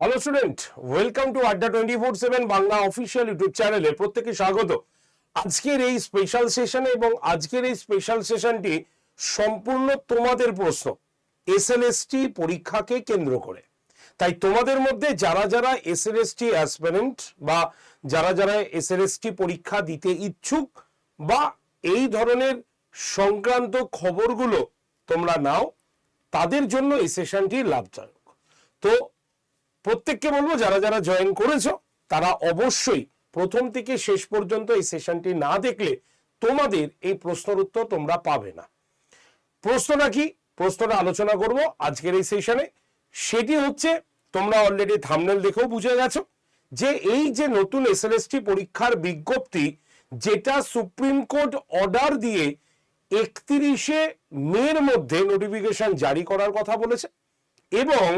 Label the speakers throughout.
Speaker 1: Hello student welcome to Adda twenty four seven Bangla official YouTube চ্যানেলে প্রত্যেকে স্বাগত। আজকের এই স্পেশাল সেশনে এবং আজকের এই স্পেশাল সেশনটি সম্পূর্ণ তোমাদের প্রশ্ন। এসএলএসটি পরীক্ষাকে কেন্দ্র করে। তাই তোমাদের মধ্যে যারা যারা এসএলএসটি অ্যাসপিরেন্ট বা যারা যারা এসএলএসটি পরীক্ষা দিতে ইচ্ছুক বা এই ধরনের সংক্রান্ত খবরগুলো তোমরা নাও, তাদের জন্য এই সেশনটি লাভজনক। তো প্রত্যেককে বলব, যারা যারা জয়েন করেছ, তারা অবশ্যই প্রথম থেকে শেষ পর্যন্ত এই সেশনটি না দেখলে তোমাদের এই প্রশ্নের উত্তর তোমরা পাবে না। প্রশ্নটা কি? প্রশ্নটা আলোচনা করব আজকের এই সেশনে সেটি হচ্ছে, তোমরা অলরেডি থামনেল দেখেও বুঝে গেছো যে এই যে নতুন এসএলএসটি পরীক্ষার বিজ্ঞপ্তি, যেটা সুপ্রিম কোর্ট অর্ডার দিয়ে একত্রিশে মের মধ্যে নোটিফিকেশন জারি করার কথা বলেছে এবং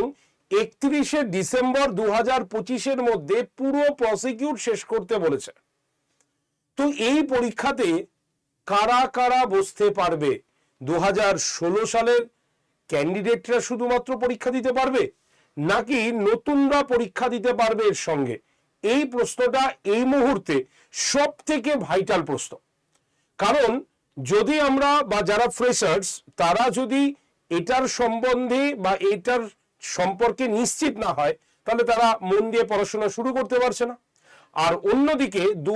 Speaker 1: একত্রিশে ডিসেম্বর দু হাজার পঁচিশের মধ্যে পুরো প্রসিকিউট শেষ করতে বলেছে। তো এই পরীক্ষাতে কারা কারা বসতে পারবে? দু সালের ক্যান্ডিডেটরা শুধুমাত্র পরীক্ষা দিতে পারবে? নাকি নতুনরা পরীক্ষা দিতে পারবে এর সঙ্গে? এই প্রশ্নটা এই মুহূর্তে সব থেকে ভাইটাল প্রশ্ন। কারণ যদি আমরা বা যারা ফ্রেশার্স তারা যদি এটার সম্বন্ধে বা এটার সম্পর্কে নিশ্চিত না হয়, তাহলে তারা মন দিয়ে পড়াশোনা শুরু করতে পারছে না। আর অন্যদিকে দু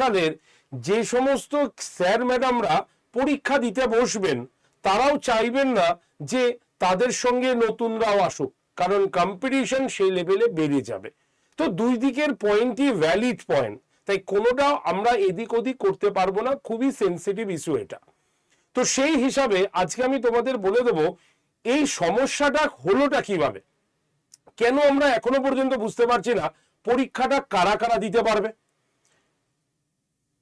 Speaker 1: সালের যে সমস্ত স্যার ম্যাডামরা পরীক্ষা দিতে বসবেন, তারাও চাইবেন না যে তাদের সঙ্গে নতুনরাও আসুক, কারণ কম্পিটিশন সেই লেভেলে বেড়ে যাবে। তো দুই দিকের পয়েন্টই ভ্যালিড পয়েন্ট তাই কোনোটা আমরা এদিক ওদিক করতে পারব না, খুবই সেন্সিটিভ ইস্যু এটা। তো সেই হিসাবে আজকে আমি তোমাদের বলে দেব এই সমস্যাটা হলোটা কীভাবে? কেন আমরা এখনও পর্যন্ত বুঝতে পারছি না পরীক্ষাটা কারা কারা দিতে পারবে?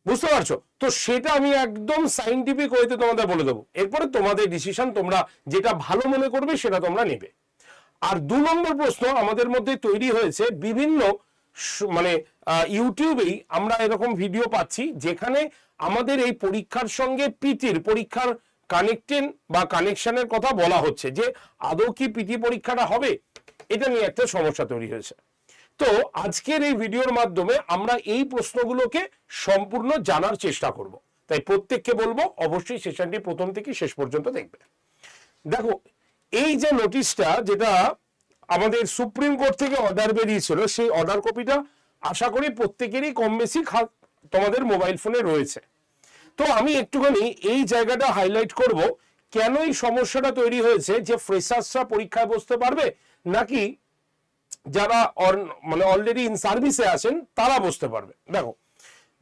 Speaker 1: বুঝতে পারছ? তো সেটা আমি একদম সাইন্টিফিক ওয়েতে তোমাদের বলে দেবো। এরপরে তোমাদের ডিসিশন তোমরা যেটা ভালো মনে করবে সেটা তোমরা নেবে। আর দু নম্বর প্রশ্ন আমাদের মধ্যে তৈরি হয়েছে বিভিন্ন মানে ইউটিউবেই আমরা এরকম ভিডিও পাচ্ছি যেখানে আমাদের এই পরীক্ষার সঙ্গে পিটির, পরীক্ষার কানেক্টেন বা কানেকশনের কথা বলা হচ্ছে যে আদৌ কি পিটি পরীক্ষাটা হবে? এটা নিয়ে একটা সমস্যা তৈরি হয়েছে। তো আজকের এই ভিডিওর মাধ্যমে আমরা এই প্রশ্নগুলোকে সম্পূর্ণ জানার চেষ্টা করব। তাই প্রত্যেককে বলব, অবশ্যই সেশনটি প্রথম থেকে শেষ পর্যন্ত দেখবে। দেখো, এই যে নোটিশটা যেটা আমাদের সুপ্রিম কোর্ট থেকে অর্ডার বেরিয়েছিল, সেই অর্ডার কপিটা আশা করি প্রত্যেকেরই কম বেশি তোমাদের মোবাইল ফোনে রয়েছে। তো আমি একটুখানি এই জায়গাটা হাইলাইট করব, কেন এই সমস্যাটা তৈরি হয়েছে যে ফ্রেশার্সরা পরীক্ষায় বসতে পারবে, নাকি যারা মানে অলরেডি ইন সার্ভিসে আছেন, তারা বসতে পারবে? দেখো,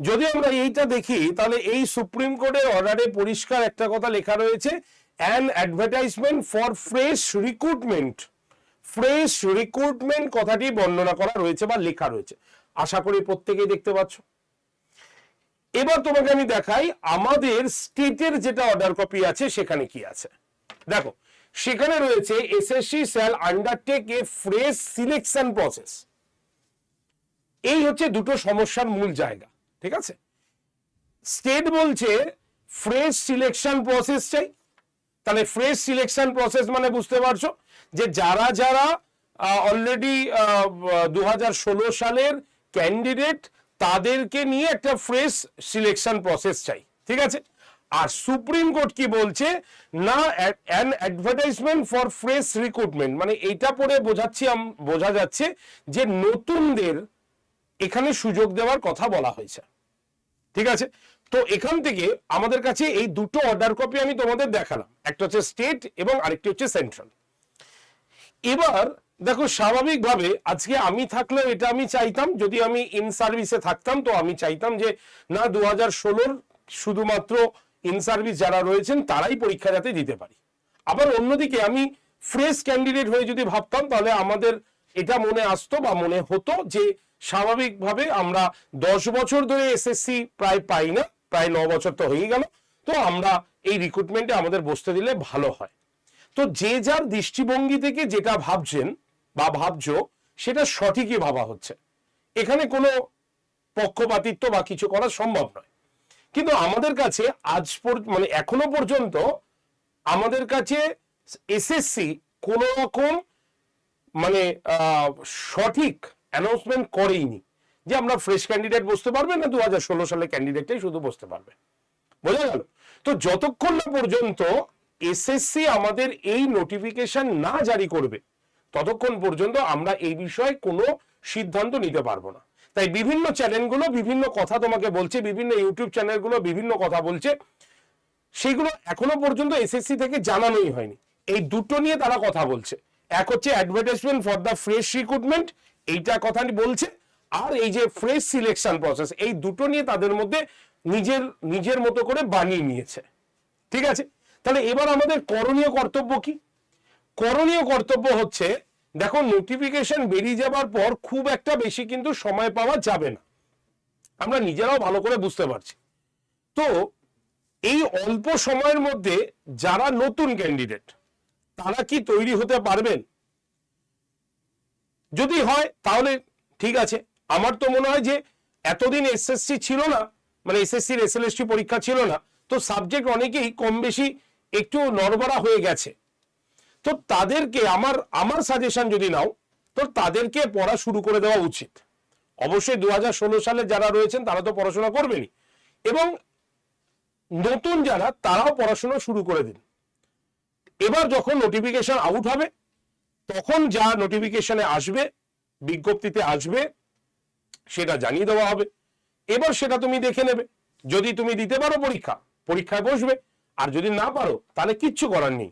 Speaker 1: যদি আমরা এইটা দেখি, তাহলে এই সুপ্রিম কোর্টের অর্ডারে পরিষ্কার একটা কথা লেখা রয়েছে an advertisement for fresh recruitment fresh recruitment কথাটি বর্ণনা করা রয়েছে বা লেখা রয়েছে। আশা করি প্রত্যেকেই দেখতে পাচ্ছ। এবার তোমাকে আমি দেখাই আমাদের স্টেটের যেটা অর্ডার কপি আছে, সেখানে কি আছে। দেখো, সেখানে রয়েছে SSC shall undertake a fresh selection process এই হচ্ছে দুটো সমস্যার মূল জায়গা, ঠিক আছে? স্টেট বলছে ফ্রেশ সিলেকশন প্রসেস চাই। তাহলে ফ্রেশ সিলেকশন প্রসেস মানে বুঝতে পারছ যে যারা যারা অলরেডি দু হাজার ষোলো সালের ক্যান্ডিডেট তাদেরকে নিয়ে একটা ফ্রেশ সিলেকশন প্রসেস চাই, ঠিক আছে? আর সুপ্রিম কোর্ট কি বলছে? না an advertisement for fresh recruitment মানে এটা পড়ে বোঝাচ্ছি বোঝা যাচ্ছে যে নতুনদের এখানে সুযোগ দেওয়ার কথা বলা হয়েছে, ঠিক আছে? তো এখান থেকে আমাদের কাছে এই দুটো অর্ডার কপি আমি তোমাদের দেখালাম, একটা হচ্ছে স্টেট এবং আরেকটি হচ্ছে সেন্ট্রাল এবার দেখো, স্বাভাবিকভাবে আজকে আমি থাকলেও এটা আমি চাইতাম, যদি আমি ইন সার্ভিসে থাকতাম, তো আমি চাইতাম যে না দু হাজার ষোলোর শুধুমাত্র ইন সার্ভিস যারা রয়েছেন, তারাই পরীক্ষা যাতে দিতে পারি। আবার অন্যদিকে আমি ফ্রেশ ক্যান্ডিডেট হয়ে যদি ভাবতাম, তাহলে আমাদের এটা মনে আসতো বা মনে হতো যে স্বাভাবিকভাবে আমরা দশ বছর ধরে এসএসসি প্রায় পাই না, প্রায় ন বছর তো হয়ে গেল, তো আমরা এই রিক্রুটমেন্টে আমাদের বসতে দিলে ভালো হয়। তো যে যার দৃষ্টিভঙ্গি থেকে যেটা ভাবছেন ভাবছ, সেটা সঠিকই ভাবা হচ্ছে। এখানে কোনো পক্ষপাতিত্ব বা কিছু করা সম্ভব নয়। কিন্তু আমাদের কাছে আজ মানে এখনও পর্যন্ত আমাদের কাছে এসএসসি কোন রকম মানে সঠিক অ্যানাউন্সমেন্ট করেইনি। যে আমরা ফ্রেশ ক্যান্ডিডেট বসতে পারবে না দু হাজার ষোলো সালে ক্যান্ডিডেটটাই শুধু বসতে পারবে। বোঝা গেল? তো যতক্ষণ না পর্যন্ত এসএসসি আমাদের এই নোটিফিকেশন না জারি করবে ততক্ষণ পর্যন্ত আমরা এই বিষয়ে কোনো সিদ্ধান্ত নিতে পারব না। তাই বিভিন্ন চ্যানেলগুলো বিভিন্ন কথা তোমাকে বলছে, বিভিন্ন ইউটিউব চ্যানেলগুলো বিভিন্ন কথা বলছে। সেগুলো এখনও পর্যন্ত এসএসসি থেকে জানানোই হয়নি। এই দুটো নিয়ে তারা কথা বলছে। এক হচ্ছে advertisement for the fresh recruitment এইটা কথা বলছে। আর এই যে ফ্রেশ সিলেকশন প্রসেস এই দুটো নিয়ে তাদের মধ্যে নিজের নিজের মতো করে বানিয়ে নিয়েছে। ঠিক আছে? তাহলে এবার আমাদের করণীয় কর্তব্য কি? করণীয় কর্তব্য হচ্ছে, দেখো নোটিফিকেশন বেরিয়ে যাবার পর খুব একটা বেশি কিন্তু সময় পাওয়া যাবে না। আমরা নিজেরাও ভালো করে বুঝতে পারছি। তো এই অল্প সময়ের মধ্যে যারা নতুন ক্যান্ডিডেট তারা কি তৈরি হতে পারবেন? যদি হয়, তাহলে ঠিক আছে। আমার তো মনে হয় যে এতদিন এসএসসি ছিল না মানে এসএসসির এসএলএসটি পরীক্ষা ছিল না, তো সাবজেক্ট অনেকেই কম বেশি একটু নড়বড়া হয়ে গেছে। তো তাদেরকে আমার আমার সাজেশন যদি নাও, তো তাদেরকে পড়া শুরু করে দেওয়া উচিত। অবশ্যই দু হাজার ষোলো সালে যারা রয়েছেন, তারা তো পড়াশোনা করবেনই। এবং নতুন যারা, তারাও পড়াশোনা শুরু করে দিন। এবার যখন নোটিফিকেশন আউট হবে, তখন যা নোটিফিকেশনে আসবে, বিজ্ঞপ্তিতে আসবে, সেটা জানিয়ে দেওয়া হবে। এবার সেটা তুমি দেখে নেবে। যদি তুমি দিতে পারো পরীক্ষা, পরীক্ষায় বসবে। আর যদি না পারো, তাহলে কিচ্ছু করার নেই।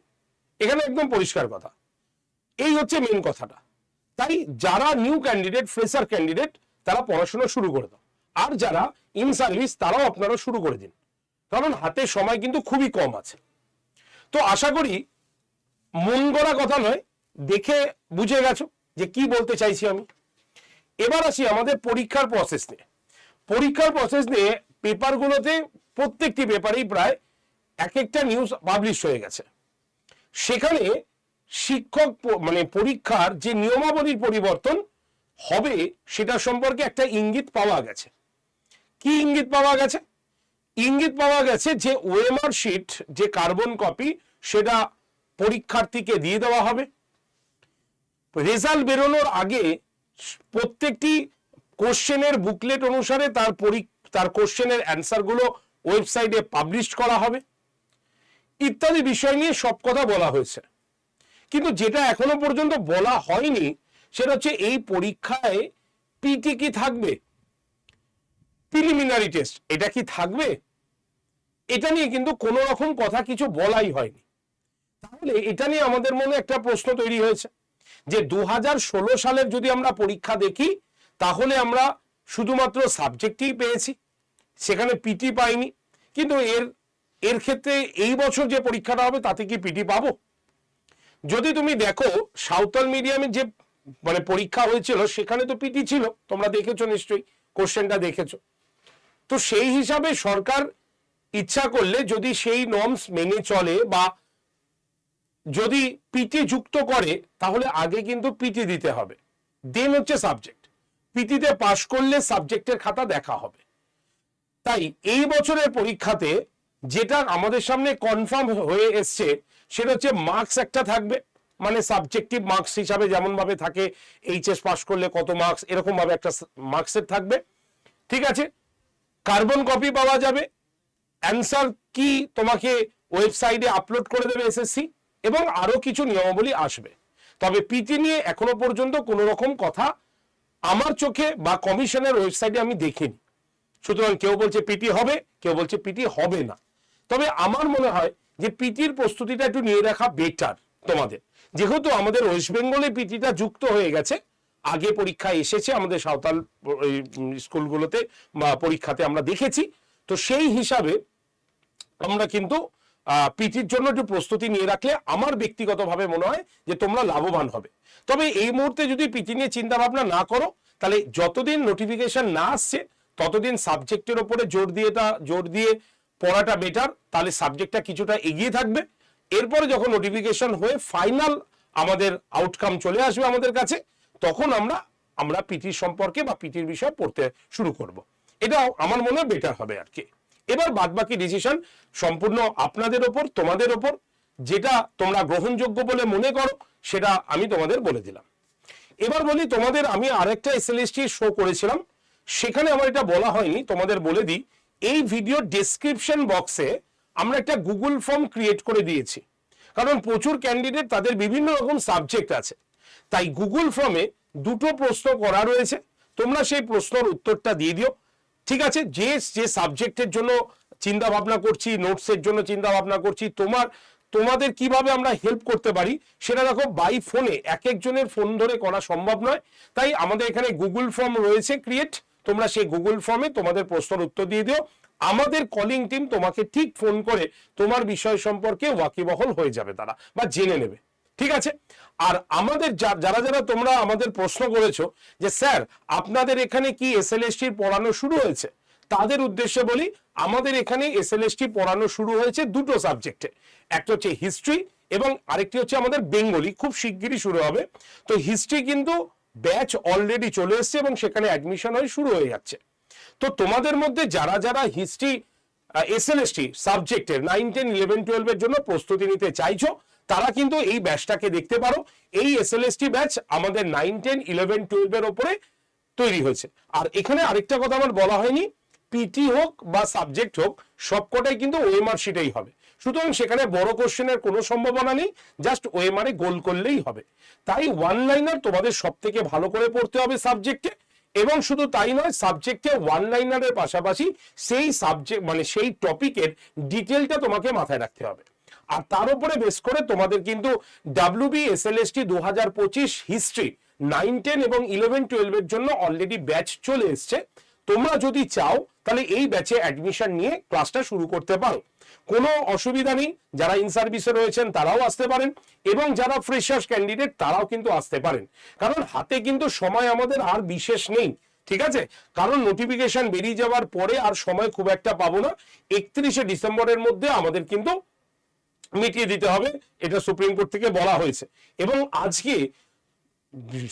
Speaker 1: এখানে একদম পরিষ্কার কথা। এই হচ্ছে মেন কথাটা। তাই যারা নিউ ক্যান্ডিডেট ফ্রেশার ক্যান্ডিডেট তারা পড়াশোনা শুরু করে দাও। আর যারা ইন সার্ভিস তারাও আপনারা শুরু করে দিন। কারণ হাতে সময় কিন্তু খুবই কম আছে। তো আশা করি মন গড়া কথা নয়, দেখে বুঝে গেছো যে কি বলতে চাইছি আমি। এবার আসি আমাদের পরীক্ষার প্রসেস নিয়ে। পরীক্ষার প্রসেস নিয়ে পেপারগুলোতে প্রত্যেকটি পেপারেই প্রায় এক একটা নিউজ পাবলিশ হয়ে গেছে। সেখানে শিক্ষক মানে পরীক্ষার যে নিয়মাবলীর পরিবর্তন হবে সেটা সম্পর্কে একটা ইঙ্গিত পাওয়া গেছে। কি ইঙ্গিত পাওয়া গেছে? ইঙ্গিত পাওয়া গেছে যে ওএমআর শিট, যে কার্বন কপি, সেটা পরীক্ষার্থীকে দিয়ে দেওয়া হবে। রেজাল্ট বেরোনোর আগে প্রত্যেকটি কোশ্চেনের বুকলেট অনুসারে তার পরী- তার কোশ্চেনের অ্যান্সারগুলো ওয়েবসাইটে পাবলিশ করা হবে। ইত্যাদি বিষয় নিয়ে সব কথা বলা হয়েছে। কিন্তু যেটা এখনও পর্যন্ত বলা হয়নি, সেটা হচ্ছে এই পরীক্ষায় পিটি কি থাকবে? প্রিলিমিনারি টেস্ট এটা কি থাকবে? এটা নিয়ে কিন্তু কোনো রকম কথা কিছু বলাই হয়নি। তাহলে এটা নিয়ে আমাদের মনে একটা প্রশ্ন তৈরি হয়েছে, যে দু হাজার ষোলো সালের যদি আমরা পরীক্ষা দেখি, তাহলে আমরা শুধুমাত্র সাবজেক্টই পেয়েছি, সেখানে পিটি পাইনি। কিন্তু এর এর ক্ষেত্রে এই বছর যে পরীক্ষাটা হবে, তাতে কি পিটি পাবো? যদি তুমি দেখো, সাঁওতাল মিডিয়ামে যে মানে পরীক্ষা হয়েছিল, সেখানে তো পিটি ছিল। তোমরা দেখেছ নিশ্চয়ই কোশ্চেনটা দেখেছ। তো সেই হিসাবে সরকার ইচ্ছা করলে যদি সেই নর্মস মেনে চলে বা যদি পিটি যুক্ত করে, তাহলে আগে কিন্তু পিটি দিতে হবে। দেন হচ্ছে সাবজেক্ট পিটিতে পাশ করলে সাবজেক্টের খাতা দেখা হবে। তাই এই বছরের পরীক্ষাতে যেটা আমাদের সামনে কনফার্ম হয়ে এসছে, সেটা হচ্ছে মার্কস একটা থাকবে। মানে সাবজেক্টিভ মার্কস হিসাবে যেমন ভাবে থাকে এইচএস পাস করলে কত মার্কস এরকম ভাবে একটা মার্কসের থাকবে। ঠিক আছে? কার্বন কপি পাওয়া যাবে। অ্যান্সার কি তোমাকে ওয়েবসাইটে আপলোড করে দেবে এসএসসি এবং আরও কিছু নিয়মাবলী আসবে। তবে পিটি নিয়ে এখনও পর্যন্ত কোনো রকম কথা আমার চোখে বা কমিশনের ওয়েবসাইটে আমি দেখিনি। সুতরাং কেউ বলছে পিটি হবে, কেউ বলছে পিটি হবে না। তবে আমার মনে হয় যে পিটির প্রস্তুতিটা একটু নিয়ে রাখা বেটার তোমাদের। যেহেতু আমাদের ওয়েস্ট বেঙ্গলে পিটিটা যুক্ত হয়ে গেছে, আগে পরীক্ষা এসেছে আমাদের সাঁওতাল স্কুলগুলোতে বা পরীক্ষাতে আমরা দেখেছি। তো সেই হিসাবে আমরা কিন্তু পিটির জন্য একটু প্রস্তুতি নিয়ে রাখলে আমার ব্যক্তিগতভাবে মনে হয় যে তোমরা লাভবান হবে। তবে এই মুহূর্তে যদি পিটি নিয়ে চিন্তা ভাবনা না করো, তাহলে যতদিন নোটিফিকেশন না আসছে, ততদিন সাবজেক্টের ওপরে জোর দিয়ে জোর দিয়ে পড়াটা বেটার তাহলে সাবজেক্টটা কিছুটা এগিয়ে থাকবে। এরপরে যখন নোটিফিকেশন হয়ে ফাইনাল আমাদের আউটকাম চলে আসবে আমাদের কাছে, তখন আমরা আমরা পিটির সম্পর্কে বা পিটির বিষয়ে পড়তে শুরু করব। এটা আমার মনে হয় বেটার হবে আর কি। এবার বাদবাকি ডিসিশন সম্পূর্ণ আপনাদের ওপর, তোমাদের ওপর, যেটা তোমরা গ্রহণযোগ্য বলে মনে করো, সেটা আমি তোমাদের বলে দিলাম। এবার বলি, তোমাদের আমি আরেকটা এসএলএসটি শো করেছিলাম, সেখানে আমার এটা বলা হয়নি, তোমাদের বলে দিই। এই ভিডিও ডেসক্রিপশন বক্সে আমরা একটা গুগল ফর্ম ক্রিয়েট করে দিয়েছি। কারণ প্রচুর ক্যান্ডিডেট তাদের বিভিন্ন রকম সাবজেক্ট আছে। তাই গুগল ফর্মে দুটো প্রশ্ন করা রয়েছে। তোমরা সেই প্রশ্নের উত্তরটা দিয়ে দিও। ঠিক আছে? যে যে সাবজেক্টের জন্য চিন্তা ভাবনা করছি নোটসের জন্য চিন্তা ভাবনা করছি, তোমার, তোমাদের কীভাবে আমরা হেল্প করতে পারি, সেটা দেখো বাই ফোনে এক একজনের ফোন ধরে করা সম্ভব নয়। তাই আমাদের এখানে গুগল ফর্ম রয়েছে ক্রিয়েট তোমরা সেই গুগল ফর্মে তোমাদের প্রশ্নের উত্তর দিয়ে দিও। আমাদের কলিং টিম তোমাকে ঠিক ফোন করে তোমার বিষয় সম্পর্কে ওয়াকিবহল হয়ে যাবে তারা বা জেনে নেবে। ঠিক আছে? আর আমাদের যারা যারা তোমরা আমাদের প্রশ্ন করেছ যে, স্যার, আপনাদের এখানে কি এসএলএসটির পড়ানো শুরু হয়েছে? তাদের উদ্দেশ্যে বলি, আমাদের এখানে এসএলএসটি পড়ানো শুরু হয়েছে দুটো সাবজেক্টে একটা হচ্ছে হিস্ট্রি এবং আরেকটি হচ্ছে আমাদের বেঙ্গলি খুব শিগগিরই শুরু হবে। তো হিস্ট্রি কিন্তু ব্যাচ অলরেডি চলে এসছে এবং সেখানে অ্যাডমিশন হয়ে শুরু হয়ে যাচ্ছে। তো তোমাদের মধ্যে যারা যারা হিস্ট্রি এসএলএসটি সাবজেক্টের নাইন টেন ইলেভেন টুয়েলভের জন্য প্রস্তুতি নিতে চাইছো, তারা কিন্তু এই ব্যাচটাকে দেখতে পারো। এই এসএলএসটি ব্যাচ আমাদের নাইন টেন ইলেভেন টুয়েলভের ওপরে তৈরি হয়েছে। আর এখানে আরেকটা কথা আমার বলা হয়নি পিটি হোক বা সাবজেক্ট হোক, সবকটাই কিন্তু ওএমআর শিটেই হবে। সুতরাং সেখানে বড় কোশ্চেনের কোনো সম্ভাবনা নেই জাস্ট ওএমআরে গোল করলেই হবে। তাই ওয়ান লাইনার তোমাদের সব থেকে ভালো করে পড়তে হবে সাবজেক্টে এবং শুধু তাই নয় সাবজেক্টে ওয়ান লাইনারের পাশাপাশি সেই সাবজেক্ট মানে সেই টপিকের ডিটেলটা তোমাকে মাথায় রাখতে হবে। আর তার উপরে বেস করে তোমাদের কিন্তু WB S L S T দু হাজার পঁচিশ হিস্ট্রি নাইন টেন এবং ইলেভেন টুয়েলভের জন্য অলরেডি ব্যাচ চলে এসছে। তোমরা যদি চাও, তাহলে এই ব্যাচে অ্যাডমিশন নিয়ে ক্লাসটা শুরু করতে পারো। কোনো অসুবিধা নেই। যারা ইন সার্ভিসে রয়েছেন, তারাও আসতে পারেন এবং যারা ফ্রেশার্স ক্যান্ডিডেট তারাও কিন্তু আসতে পারেন। কারণ হাতে কিন্তু সময় আমাদের আর বিশেষ নেই, ঠিক আছে? কারণ নোটিফিকেশন বেরিয়ে যাওয়ার পরে আর সময় খুব একটা পাবো না। একত্রিশে ডিসেম্বরের মধ্যে আমাদের কিন্তু মিটিয়ে দিতে হবে, এটা সুপ্রিম কোর্ট থেকে বলা হয়েছে। এবং আজকে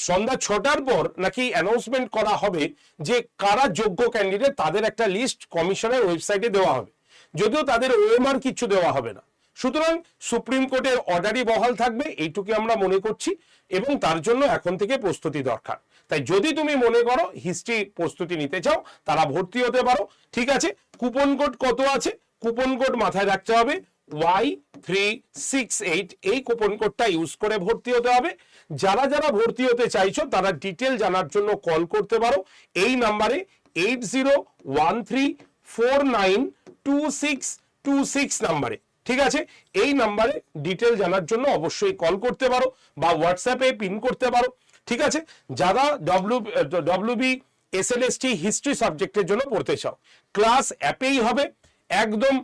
Speaker 1: সন্ধ্যা ছটার পর নাকি অ্যানাউন্সমেন্ট করা হবে যে কারা যোগ্য ক্যান্ডিডেট তাদের একটা লিস্ট কমিশনের ওয়েবসাইটে দেওয়া হবে। যদিও তাদের ওএমআর কিছু দেওয়া হবে না। সুতরাং সুপ্রিম কোর্টের অর্ডারই বহাল থাকবে, এইটুকু আমরা মনে করছি এবং তার জন্য এখন থেকে প্রস্তুতি দরকার। তাই যদি তুমি মনে করো হিস্ট্রি প্রস্তুতি নিতে চাও, তারা ভর্তি হতে পারো। ঠিক আছে, কুপন কোড কত আছে? কুপন কোড মাথায় রাখতে হবে। ওয়াই থ্রি সিক্স এইট, এই কুপন কোডটা ইউজ করে ভর্তি হতে হবে। যারা যারা ভর্তি হতে চাইছো, তারা ডিটেল জানার জন্য কল করতে পারো। এই নাম্বারে eight zero one three four nine two six two six নাম্বারে। ঠিক আছে? এই নাম্বারে ডিটেল জানার জন্য অবশ্যই কল করতে পারো বা হোয়াটসঅ্যাপে পিন করতে পারো। ঠিক আছে? যারা W WB S L S T history সাবজেক্টের জন্য পড়তে চাও ক্লাস অ্যাপেই হবে। একদম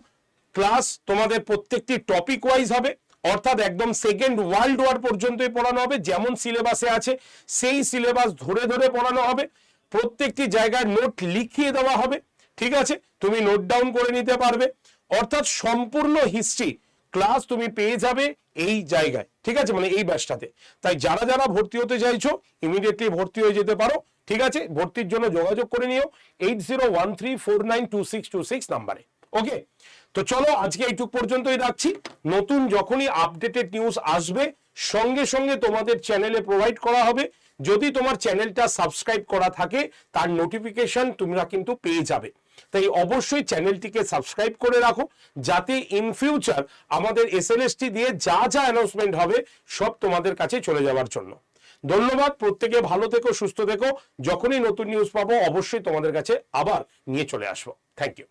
Speaker 1: ক্লাস তোমাদের প্রত্যেকটি টপিক ওয়াইজ হবে। অর্থাৎ একদম সেকেন্ড ওয়ার্ল্ড ওয়ার পর্যন্তই পড়ানো হবে। যেমন সিলেবাসে আছে, সেই সিলেবাস ধরে ধরে পড়ানো হবে। প্রত্যেকটি জায়গায় নোট লিখিয়ে দেওয়া হবে। ঠিক আছে? তুমি নোট ডাউন করে নিতে পারবে। অর্থাৎ সম্পূর্ণ হিস্ট্রি ক্লাস তুমি পেয়ে যাবে এই জায়গায়। ঠিক আছে? মানে এই ব্যাসটাতে তাই যারা যারা ভর্তি হতে চাইছো ইমিডিয়েটলি ভর্তি হয়ে যেতে পারো। ঠিক আছে? ভর্তির জন্য যোগাযোগ করে নিও। Eight zero one three four nine two six two six নাম্বারে ওকে তো চলো, আজকে এইটুক পর্যন্তই রাখছি। নতুন যখনই আপডেটেড নিউজ আসবে, সঙ্গে সঙ্গে তোমাদের চ্যানেলে প্রোভাইড করা হবে। যদি তোমার চ্যানেলটা সাবস্ক্রাইব করা থাকে, তার নোটিফিকেশন তোমরা কিন্তু পেয়ে যাবে। তাই অবশ্যই চ্যানেলটিকে সাবস্ক্রাইব করে রাখো, যাতে ইন ফিউচার আমাদের এসএলএসটি দিয়ে যা যা অ্যানাউন্সমেন্ট হবে, সব তোমাদের কাছে চলে যাওয়ার জন্য। ধন্যবাদ, প্রত্যেকে ভালো থেকো, সুস্থ থেকো। যখনই নতুন নিউজ পাবো, অবশ্যই তোমাদের কাছে আবার নিয়ে চলে আসব। Thank you